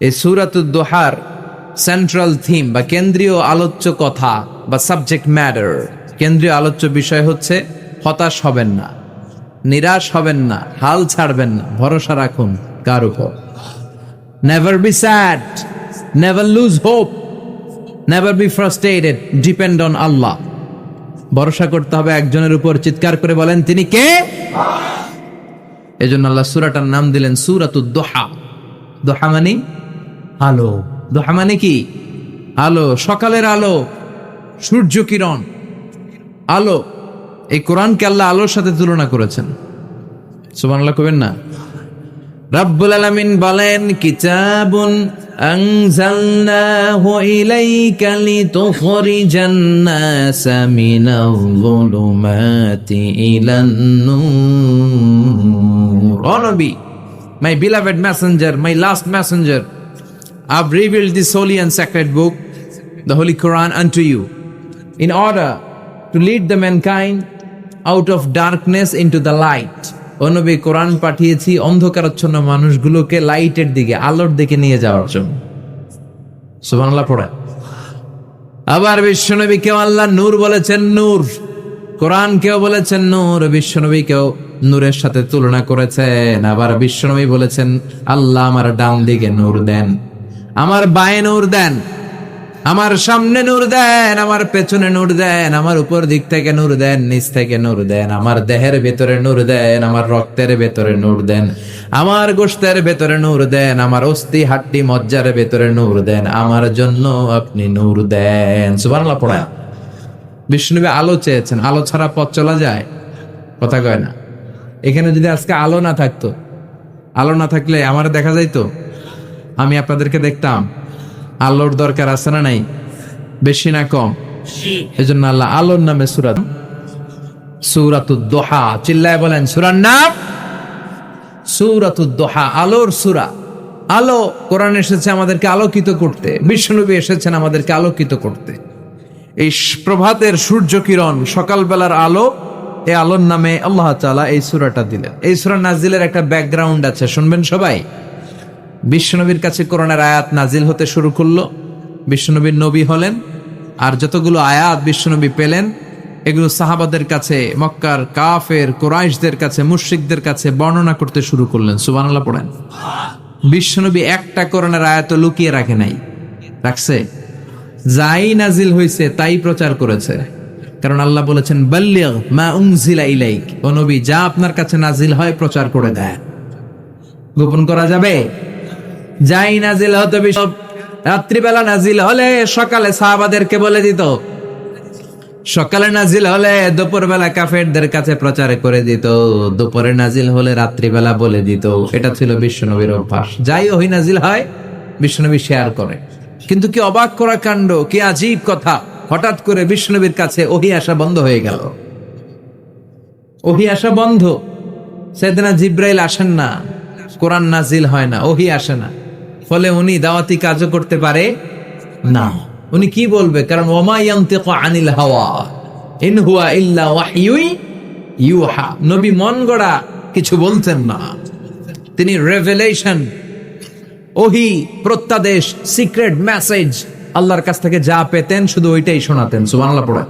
এই সুরাতুদ্দোহার central theme বা কেন্দ্রীয় আলোচ্য কথা বা সাবজেক্ট ম্যাটার কেন্দ্রীয় আলোচ্য বিষয় হচ্ছে, হতাশ হবেন না, নিরাশ হবেন না, হাল ছাড়বেন না, ভরসা রাখুন কার উপর। Never be sad never lose hope never be frustrated depend on Allah ভরসা করতে হবে একজনের উপর, চিৎকার করে বলেন, তিনি কে? এজন্য আল্লাহ সুরাটার নাম দিলেন সুরাতুদ দোহা। দোহা মানে আলো। দোহা মানে কি? আলো, সকালের আলো, সূর্য কিরণ। আলো, এই কোরআনকে আল্লাহ আলোর সাথে তুলনা করেছেন। সুবহানাল্লাহ কবেন না? রাব্বুল আলামিন বলেন, কিতাবুন আনজালনাহু ইলাইকা লিতুখরিজান নাসা মিনাল যুলুমাতি ইলান নূর. ও নবী, my beloved messenger, my last messenger I've revealed this holy and sacred book, the holy Quran, unto you, in order to lead the mankind out of darkness into the light. ও নবী কোরআন পাঠিয়েছি অন্ধকারাচ্ছন্ন মানুষগুলোকে লাইটের দিকে, আলোর দিকে নিয়ে যাওয়ার জন্য। সুবহানাল্লাহ, পড়ে। আবার বিশ্বনবী কেউ আল্লাহ নূর বলেছেন নূর। কোরআন কেউ বলেছেন নূর বিশ্বনবী কেউ নূরের সাথে তুলনা করেছেন। আবার বিশ্বনবী বলেছেন, আল্লাহ আমার ডান দিকে নূর দেন। আমার বায়ে নূর দেন, আমার সামনে নূর দেন, আমার পেছনে নূর দেন, আমার উপর দিক থেকে নূর দেন, নিচ থেকে নূর দেন, আমার দেহের ভেতরে নূর দেন, আমার রক্তের ভেতরে নূর দেন, আমার গোষ্ঠের ভেতরে নূর দেন, আমার অস্থি হাড্ডি মজ্জার ভেতরে নূর দেন, আমার জন্য আপনি নূর দেন। সুবহানাল্লাহ পড়া বিষ্ণুবী আলো চেয়েছেন, আলো ছাড়া পথ চলা যায়? কথা কয় না। এখানে যদি আজকে আলো না থাকতো, আলো না থাকলে আমার দেখা যাইতো? আমি আপনাদেরকে দেখতাম আলোর দরকার আছে না নাই? বেশি না কম? এজন্য আল্লাহ আলোর নামে সুরাত সুরাতুদ্দোহা চিল্লায় বলেন সুরার নাম সুরাতুদ্দোহা আলোর সুরা। আলো কোরআন এসেছে আমাদেরকে আলোকিত করতে বিষ্ণুনবী এসেছেন আমাদেরকে আলোকিত করতে। এই প্রভাতের সূর্য কিরণ সকালবেলার আলো এই আলোর নামে আল্লাহ তাআলা এই সুরাটা দিলেন। এই সুরা নাজিলের একটা ব্যাকগ্রাউন্ড আছে শুনবেন সবাই? বিশ্বনবীর কাছে কোরআনের আয়াত নাজিল হতে শুরু করল। বিশ্বনবীর নবী হলেন আর যতগুলো আয়াত বিশ্বনবী পেলেন, এগুলো সাহাবাদের কাছে, মক্কার কাফের, কোরাইশদের কাছে, মুশরিকদের কাছে বর্ণনা করতে শুরু করলেন। সুবহানাল্লাহ পড়েন। বিশ্বনবী একটা কোরআনের আয়াত লুকিয়ে রাখে নাই। রাখছে। যাই নাজিল হয়েছে তাই প্রচার করেছে। কারণ আল্লাহ বলেছেন, বাল্লিগ ইলাইক। ও নবী, যা আপনার কাছে নাজিল হয়, প্রচার করে দেয় গোপন করা যাবে? যাই নাজিল হতো বিশপ, রাত্রিবেলা নাজিল হলে সকালে সাহাবাদেরকে বলে দিত। সকালে নাজিল হলে দুপুরবেলা কাফেরদের কাছে প্রচার করে দিত। দুপুরে নাজিল হলে রাত্রিবেলা বলে দিত। এটা ছিল বিশ্বনবীর অভ্যাস। যাই ওই নাজিল হয়, বিশ্বনবী শেয়ার করে। কিন্তু কি অবাক করা কাণ্ড, কি আজীব কথা। হঠাৎ করে বিষ্ণনবীর কাছে ওহি আসা বন্ধ হয়ে গেল। ওহি আসা বন্ধ। সেদিনা জিব্রাইল আসেন না। কোরআন নাজিল হয় না, ওহি আসে না। ফলে উনি দাওয়াতি কাজও করতে পারে না। উনি কি বলবে? কারণ ওমা ইয়ান্তিকু আনিল হাওয়া, ইন হুয়া ইল্লা ওয়াহয়ুই ইউহা। নবী মন গড়া কিছু বলতেন না। তিনি রেভেলেশন ওহি, প্রত্যাদেশ সিক্রেট মেসেজ আল্লাহর কাছ থেকে যা পেতেন শুধু ওইটাই শোনাতেন, সুবহানাল্লাহ পড়ে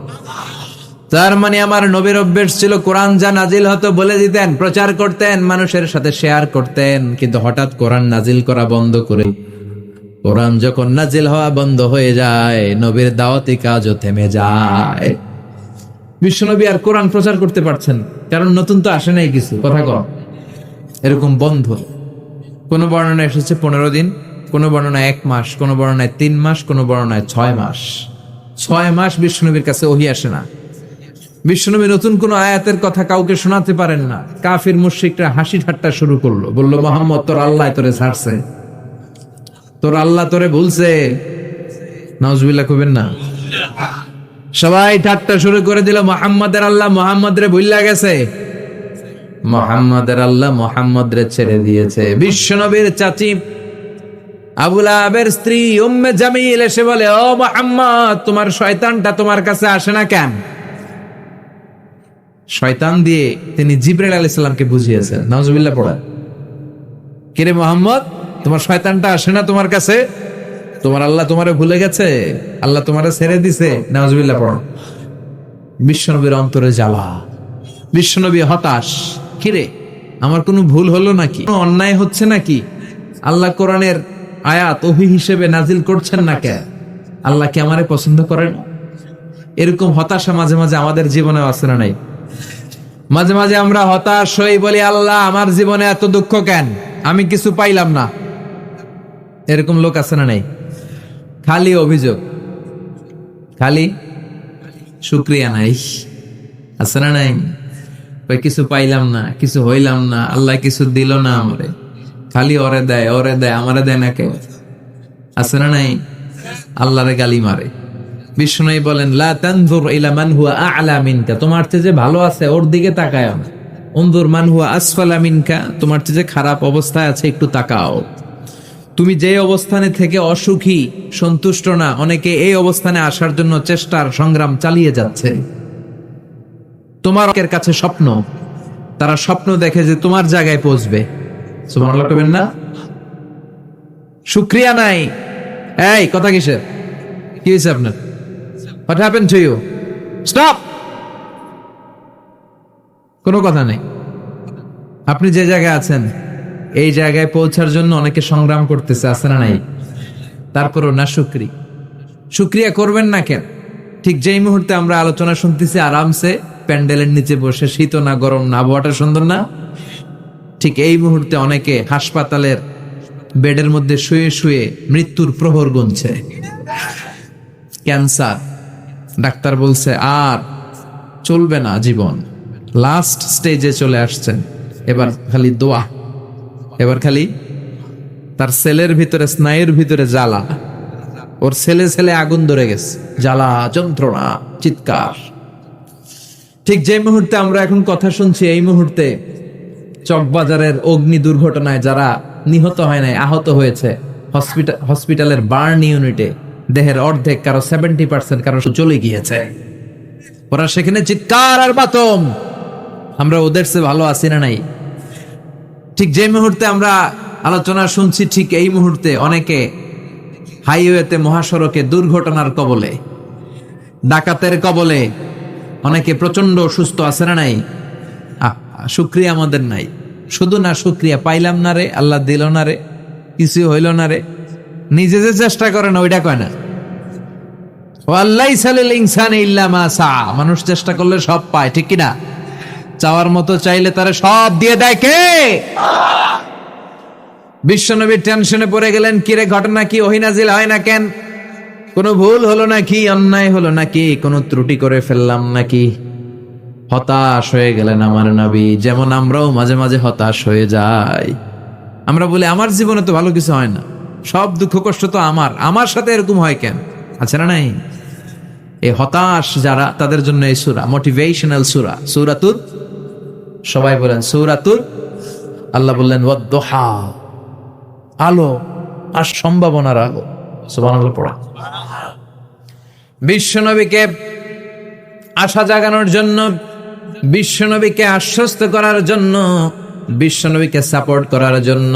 তার মানে আমার নবীর অভ্যেস ছিল কোরআন যা নাজিল হতো বলে দিতেন, প্রচার করতেন, মানুষের সাথে শেয়ার করতেন। কিন্তু হঠাৎ কোরআন নাজিল করা বন্ধ করে কোরআন যখন নাজিল হওয়া বন্ধ হয়ে যায়, নবীর দাওয়াতি কাজও থেমে যায়। বিশ্বনবী আর কোরআন প্রচার করতে পারছেন কারণ নতুন তো আসে নাই কিছু, কথা কম এরকম বন্ধ। কোন বর্ণনা এসেছে পনেরো দিন, কোন বর্ণনা এক মাস, কোন বর্ণনায় তিন মাস, কোন বর্ণনায় ছয় মাস। ছয় মাস বিষ্ণুনবীর কাছে ওহি আসে না। বিষ্ণুনবী নতুন কোন আয়াতের কথা কাউকে শোনাতে পারেন না। কাফির, মুশরিকরা হাসি ঠাট্টা শুরু করল। বলল, মোহাম্মদ, তোর আল্লাহ তোরে ছাড়ছে। তোর আল্লাহ তোরে ভুলছে। নজবিল্লা কবেন না। সবাই ঠাট্টা শুরু করে দিল, মোহাম্মদের আল্লাহ মোহাম্মদ রে ভুল্লা গেছে। মোহাম্মদের আল্লাহ মোহাম্মদ রে ছেড়ে দিয়েছে। বিশ্বনবীর চাচি আবুল আবের স্ত্রী উম্মে জামিল এসে বলে, ও মোহাম্মদ, তোমার শয়তানটা তোমার কাছে আসে না কেন? শয়তান দিয়ে তিনি জিব্রাইল আলাইহিস সালামকে বুঝিয়েছেন। নাউজুবিল্লাহ পড়া। কিরে মোহাম্মদ, তোমার শয়তানটা আসে না তোমার কাছে? তোমার আল্লাহ তোমারে ভুলে গেছে? আল্লাহ তোমারে ছেড়ে দিছে? নাজবিল্লাহ পড়ো। বিশ্বনবীর অন্তরে জ্বালা। বিশ্বনবী হতাশ। কিরে, আমার কোনো ভুল হলো নাকি? অন্যায় হচ্ছে নাকি? আল্লাহ কোরআনের আয়াত, ওহি হিসেবে নাজিল করছেন না কে? আল্লাহ কি আমারে পছন্দ করেন? এরকম হতাশা মাঝে মাঝে আমাদের জীবনে আছে না নাই। মাঝে মাঝে আমরা হতাশ হই, বলি, আল্লাহ, আমার জীবনে এত দুঃখ কেন? আমি কিছু পাইলাম না। এরকম লোক আছে না নাই? খালি অভিযোগ। খালি? শুক্রিয়া নাই। আছে না নাই? কিছু পাইলাম না, কিছু হইলাম না, আল্লাহ কিছু দিল না আমারে। খালি ওরে দেয় ওরে দেয়, আমারে দেয় না কেউ। আছে না নাই? আল্লাহরে গালি মারে। বিষ্ণুই বলেন, লা তানজুর ইলা মান হুয়া আ'লা মিনকা। তোমার চেয়ে যে ভালো আছে, ওর দিকে তাকায় না। উনজুর মান হুয়া আসফালা মিনকা। তোমার চেয়ে যে খারাপ অবস্থায় আছে, একটু তাকাও। তুমি যে অবস্থানে থেকে অসুখী, সন্তুষ্ট না, অনেকে এই অবস্থানে আসার জন্য চেষ্টার সংগ্রাম চালিয়ে যাচ্ছে। তোমার কাছে স্বপ্ন, তারা স্বপ্ন দেখে যে তোমার জায়গায় পৌঁছবে। না? শুক্রিয়া নাই। এই, কথা কিসের? কি হয়েছে আপনার? What happen to you stop কোনো কথা নেই। আপনি যে জায়গায় আছেন, এই জায়গায় পৌঁছার জন্য অনেকে সংগ্রাম করতেছে, আছে না নাই? তারপরও না শুক্রি। শুক্রিয়া করবেন না কেন? ঠিক যেই মুহূর্তে আমরা আলোচনা শুনতেছি, আরামসে প্যান্ডেলের নিচে বসে, শীত না, গরম না, আবহাওয়াটা সুন্দর না? ঠিক এই মুহূর্তে অনেকে হাসপাতালের বেডের মধ্যে শুয়ে শুয়ে মৃত্যুর প্রহর গুনছে। ক্যান্সার ডাক্তার বলছে, আর চলবে না জীবন। লাস্ট স্টেজে চলে আসছেন। এবার খালি দোয়া। এবার খালি তার সেলের ভিতরে, স্নায়ুর ভিতরে জ্বালা। ওর ছেলে ছেলে আগুন ধরে গেছে। জ্বালা, যন্ত্রণা, চিৎকার। ঠিক যে মুহূর্তে আমরা এখন কথা শুনছি, এই মুহূর্তে চকবাজারের অগ্নি দুর্ঘটনায় যারা নিহত হয় নাই, আহত হয়েছে হসপিটাল হসপিটালের বার্ন ইউনিটে। দেহের অর্ধেক কারও সেভেন্টি পার্সেন্ট কারও চলে গিয়েছে। ওরা সেখানে চিৎকার আর বাতম। আমরা ওদের চেয়ে ভালো আছি না নাই? ঠিক যে মুহূর্তে আমরা আলোচনা শুনছি ঠিক এই মুহূর্তে অনেকে হাইওয়েতে মহাসড়কে দুর্ঘটনার কবলে ডাকাতের কবলে অনেকে প্রচণ্ড অসুস্থ আছে না নাই? আহ, শুক্রিয়া আমাদের নাই। শুধু না শুক্রিয়া পাইলাম না রে আল্লাহ দিল না রে কিছু হইল না রে। নিজে যে চেষ্টা করে না, ওইটা কয় না? মানুষ চেষ্টা করলে সব পায়, ঠিক কিনা? চাওয়ার মতো চাইলে তারা সব দিয়ে দেয় বিশ্বনবীর টেনশনে পড়ে গেলেন কিরে ঘটনা কি? ওহিনাজিল হয় না কেন? কোনো ভুল হলো নাকি অন্যায় হলো নাকি কোনো ত্রুটি করে ফেললাম নাকি হতাশ হয়ে গেলেন আমার নবী, যেমন আমরাও মাঝে মাঝে হতাশ হয়ে যাই। আমরা বলি, আমার জীবনে তো ভালো কিছু হয় না। সব দুঃখ কষ্ট তো আমার। আমার সাথে এরকম হয় কেন? আছে না নাই? এই হতাশ যারা, তাদের জন্য এই সুরা মোটিভেশনাল সুরা সুরাতুর সবাই বলেন সৌরাতুর আল্লাহ বললেন আলো আর সম্ভাবনার আলো। পড়া। বিশ্বনবীকে আশা জাগানোর জন্য, বিশ্বনবীকে আশ্বস্ত করার জন্য, বিশ্বনবীকে সাপোর্ট করার জন্য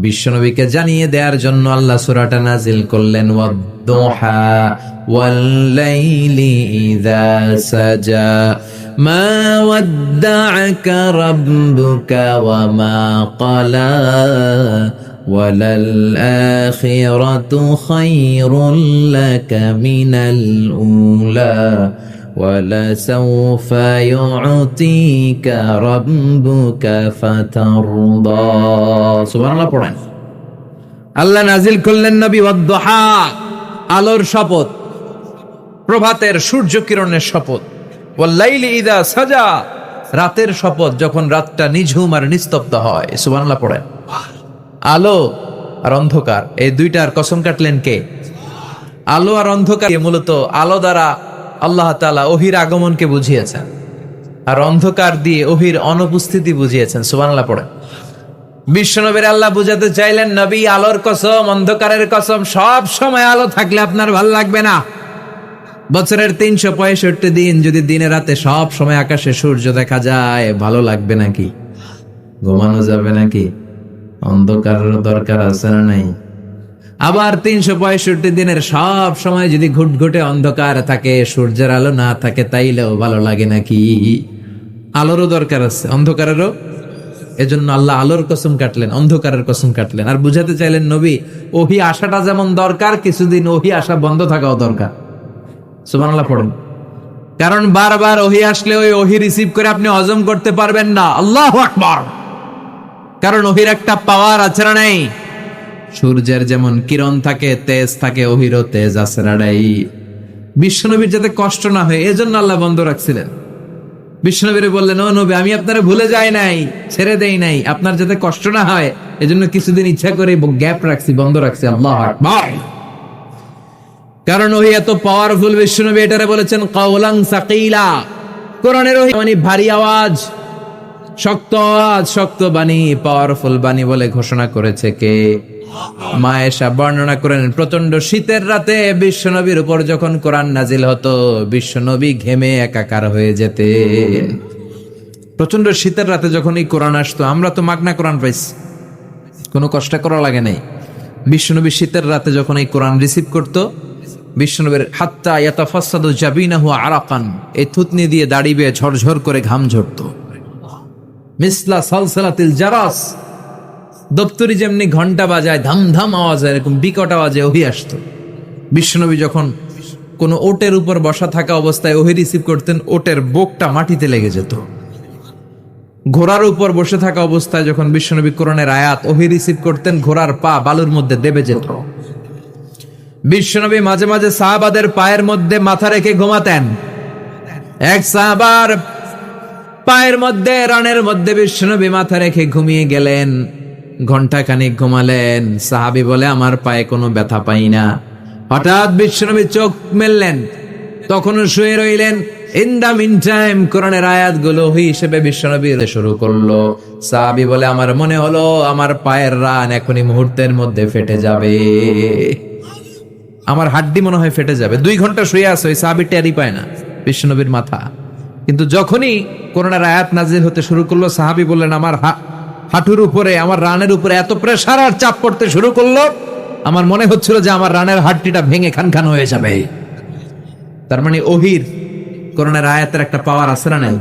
বিশ্বনবীকে জানিয়ে দেওয়ার জন্য আল্লাহ সূরাটা নাজিল করলেন ওয়াদ্দোহা ওয়াল্লাইলি ইযা সাজা ما ودعك ربك وما قلى وللآخرة خير لك من الأولى ولسوف يعطيك ربك فترضى سبحان الله পড়েন আল্লাহ নাজিল করলেন নবী ওয়াদ্দোহা আলোর শপথ প্রভাতের সূর্য কিরণের শপথ ওয়াল্লাইলি ইদা সাজা রাতের শপথ যখন রাতটা নিঝুম আর নিস্তব্ধ হয় সুবহানাল্লাহ পড়েন আলো আর অন্ধকার এই দুইটার কসম কাটলেন কে আলো আর অন্ধকার মূলত আলো দ্বারা আল্লাহ তালা ওহির আগমনকে বুঝিয়েছেন। আর অন্ধকার দিয়ে ওহির অনুপস্থিতি বুঝিয়েছেন। সুবহানাল্লাহ, পড়ে। বিশ্বনবীর আল্লাহ বুঝাতে চাইলেন, নবী, আলোর কসম, অন্ধকারের কসম, সব সময় আলো থাকলে আপনার ভালো লাগবে না। বছরের তিনশো পঁয়ষট্টি দিন যদি দিনে রাতে সব সময় আকাশে সূর্য দেখা যায়, ভালো লাগবে নাকি? ঘুমানো যাবে নাকি? অন্ধকারের দরকার আছে না নাই? আবার তিনশো পঁয়ষট্টি দিনের সব সময় যদি ঘুটঘুটে অন্ধকার থাকে, সূর্যের আলো না থাকে, তাইলেও ভালো লাগে নাকি? আলোরও দরকার আছে, অন্ধকারেরও? এজন্য আল্লাহ আলোর কসম কাটলেন, অন্ধকারের কসম কাটলেন। আর বুঝাতে চাইলেন, নবী, ওহি আশাটা যেমন দরকার, কিছুদিন ওহি আশা বন্ধ থাকাও দরকার। সুবহানাল্লাহ পড়ুন। কারণ বারবার ওহি আসলে ওই ওহি রিসিভ করে আপনি হজম করতে পারবেন না। আল্লাহ আকবার! কারণ ওহির একটা পাওয়ার আছে না নাই? সূর্যের যেমন কিরণ থাকে, তেজ থাকে ওহিরও তেজ আছে নাই বিশ্বনবীর যাতে কষ্ট না হয়, এজন্য আল্লাহ বন্ধ রাখছিলেন। বিশ্বনবীর বললেন, ও নবী, আমি আপনারা ভুলে যাই নাই, ছেড়ে দেই নাই। আপনার যাতে কষ্ট না হয়, এজন্য কিছুদিন ইচ্ছা করে গ্যাপ রাখছি, বন্ধ রাখছি। আল্লাহ কারণ ওহি এত পাওয়ারফুল বিশ্বনবী এটারে বলেছেন কাউলাং সাকিলা। কোরআনের ওহি মানে ভারী আওয়াজ, শক্ত আওয়াজ, শক্ত বাণী পাওয়ারফুল বাণী বলে ঘোষণা করেছে কে? মায়েশা বর্ণনা করেন প্রচণ্ড শীতের রাতে বিশ্বনবীর উপর যখন কোরআন নাজিল হতো, বিশ্বনবী ঘেমে একাকার হয়ে যেতে। প্রচণ্ড শীতের রাতে যখন এই কোরআন আসতো, আমরা তো মাগনা কোরআন পাইছি। কোনো কষ্ট করা লাগে নাই। বিশ্বনবী শীতের রাতে যখন এই কোরআন রিসিভ করতো, বিশ্বনবীর, হাত্তা ইয়াতাফাসাদু হুয়া আরাকান এই থুতনি দিয়ে দাড়ি বেয়ে ঝরঝর করে ঘাম ঝরতো। মিসলা সালসালাতিল জারাস দপ্তরি যেমনি ঘণ্টা বাজায় ধাম ধাম আওয়াজ হয়, এরকম বিকট আওয়াজে ওহি আসতো। বিশ্বনবী যখন কোনো ওটের উপর বসা থাকা অবস্থায় ওহি রিসিভ করতেন ওটের বোকটা মাটিতে লেগে যেত। ঘোড়ার উপর বসে থাকা অবস্থায় যখন বিশ্বনবী কোরআনের আয়াত ওহি রিসিভ করতেন ঘোড়ার পা বালুর মধ্যে দেবে যেত। বিশ্বনবী মাঝে মাঝে সাহাবাদের পায়ের মধ্যে মাথা রেখে ঘুমাতেন। এক সাহাবার পায়ের মধ্যে রানের মধ্যে বিশ্বনবী মাথা রেখে ঘুমিয়ে গেলেন। ঘণ্টা খানিক ঘুমালেন। সাহাবি বলে, আমার পায়ে কোনো ব্যথা পাই না। হঠাৎ বিশ্বনবী চোখ মেললেন, তখনও শুয়ে রইলেন। ইন দা মিন টাইম কোরআনের আয়াতগুলো হিসেবে বিশ্বনবী শুরু করল। সাহাবি বলে, আমার মনে হলো, আমার পায়ের রান এখনই মুহূর্তের মধ্যে ফেটে যাবে। আমার হাড্ডি মনে হয় ফেটে যাবে। দুই ঘণ্টা শুয়ে আছে, ওই সাহাবি টেরই পায় না, বিশ্বনবীর মাথা। কিন্তু যখনই করোনার আয়াত নাজির হতে শুরু করল, সাহাবি বললেন, আমার হা- হাঁটুর উপরে, আমার রানের উপরে এত প্রেসার আর চাপ পড়তে শুরু করল, আমার মনে হচ্ছিল যে আমার রানের হাড্ডিটা ভেঙে খান খান হয়ে যাবে। তার মানে ওহির করোনার আয়াতের একটা পাওয়ার আছে না নাই?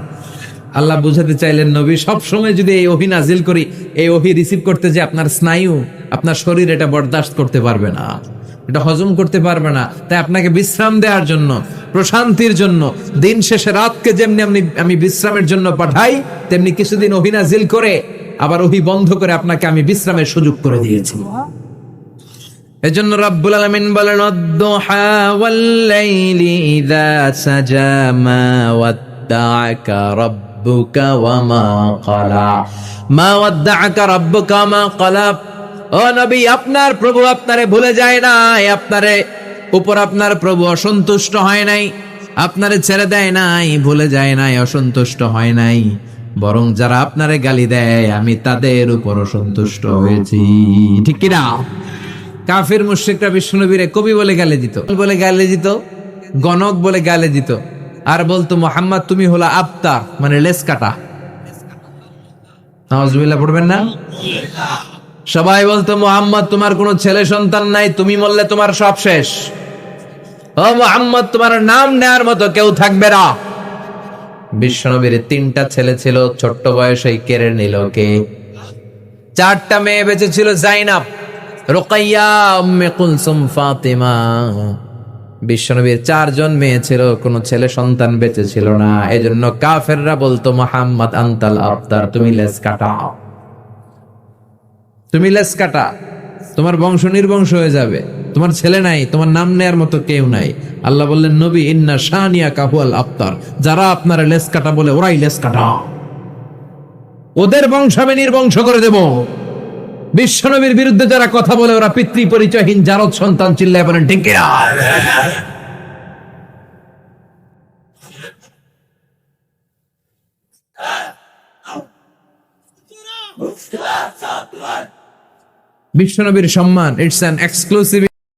আল্লাহ বুঝাতে চাইলেন, নবী সব সময় যদি এই ওহি নাজিল করি, এই ওহি রিসিভ করতে যে আপনার স্নায়ু, আপনার শরীর এটা বরদাস্ত করতে পারবে না। এটা হজম করতে পারবে না। তাই আপনাকে বিশ্রাম দেওয়ার জন্য, প্রশান্তির জন্য, দিন শেষে রাতকে যেমনি আমি আমি বিশ্রামের জন্য পাঠাই, তেমনি কিছুদিন ওহি নাজিল করে আবার ওহি বন্ধ করে আপনাকে আমি বিশ্রামের সুযোগ করে দিয়েছি। এজন্য রাব্বুল আলামিন বলেন অদ্দুহা ওয়াল্লাইলি ইযা সাজা মা ওয়াদ্দাআকা রাব্বুকা ওয়া মা ক্বালা মা ওয়াদ্দাআকা রাব্বুকা মা ক্বালা ও নবী, আপনার প্রভু আপনারে ভুলে যায় নাই, আপনারে উপর আপনার প্রভু অসন্তুষ্ট হয় নাই, আপনারে ছেড়ে দেয় নাই, ভুলে যায় নাই, অসন্তুষ্ট হয় নাই। বরং যারা আপনারে গালি দেয়, আমি তাদের উপর অসন্তুষ্ট হয়েছি। ঠিক কিনা? কাফের মুশ্রিকরা বিষ্ণুনবীরে কবি বলে গালে দিত বলে গালে দিত, গণক বলে গালে দিত। আর বলতো, মোহাম্মদ, তুমি হলো আবতার মানে লেস কাটা। নওয়াজবিল্লাহ পড়বেন না? সবাই বলতো, মোহাম্মদ, তোমার কোনো ছেলে সন্তান নাই, তুমি মরলে তোমার সব শেষ। ও মোহাম্মদ, তোমার নাম নেয়ার মতো কেউ থাকবে না। বিশ্বনবীর তিনটা ছেলে ছিল, ছোট্ট বয়সে কেড়ে নিল কে? চারটা মেয়ে বেঁচে ছিল জাইনাব বিশ্বনবীর চারজন মেয়ে ছিল, কোনো ছেলে সন্তান বেঁচে ছিল না। এজন্য কাফেররা বলতো, মোহাম্মদ আন্তাল আফতার তুমি লেস কাটা তুমি লেস কাটা, তোমার বংশ নির্বংশ হয়ে যাবে। তোমার ছেলে নাই, তোমার নাম নেয়ার মতো কেউ নাই। আল্লাহ বললেন, নবী, ইন্না শানিয়া কাহুয়াল আফতার। যারা আপনার লেস কাটা বলে, ওরাই লেস কাটা। ওদের বংশ আমি নির্বংশ করে দেব। বিশ্বনবীর বিরুদ্ধে যারা কথা বলে, ওরা পিতৃ পরিচয়হীন জারদ সন্তান চিল্লায় বলেন, ঠিক বিশ্বনবীর সম্মান ইটস অ্যান এক্সক্লুসিভ